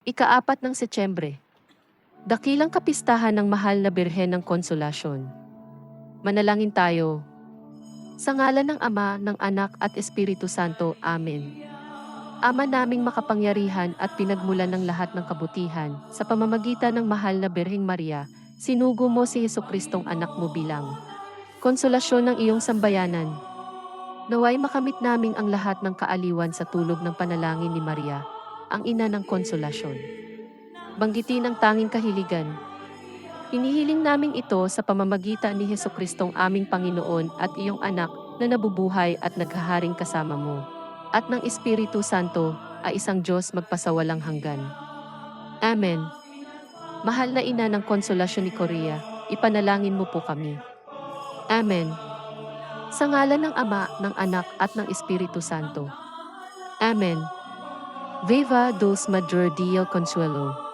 Ikaapat ng Setyembre. Dakilang kapistahan ng mahal na Birhen ng Konsolasyon. Manalangin tayo. Sa ngalan ng Ama, ng Anak at Espiritu Santo. Amen. Ama naming makapangyarihan at pinagmulan ng lahat ng kabutihan, sa pamamagitan ng mahal na Birheng Maria, sinugo mo si Heso Kristong anak mo bilang konsolasyon ng iyong sambayanan. Naway makamit naming ang lahat ng kaaliwan sa tulog ng panalangin ni Maria, ang ina ng konsolasyon. Banggitin ang tanging kahiligan. Hinihiling naming ito sa pamamagitan ni Heso Kristong aming Panginoon at iyong anak na nabubuhay at naghaharing kasama mo. At ng Espiritu Santo ay isang Diyos magpasawalang hanggan. Amen. Mahal na ina ng konsolasyon ni Korea, ipanalangin mo po kami. Amen. Sa ngalan ng Ama, ng Anak at ng Espiritu Santo. Amen. Viva Dulce Madre Dio Consuelo.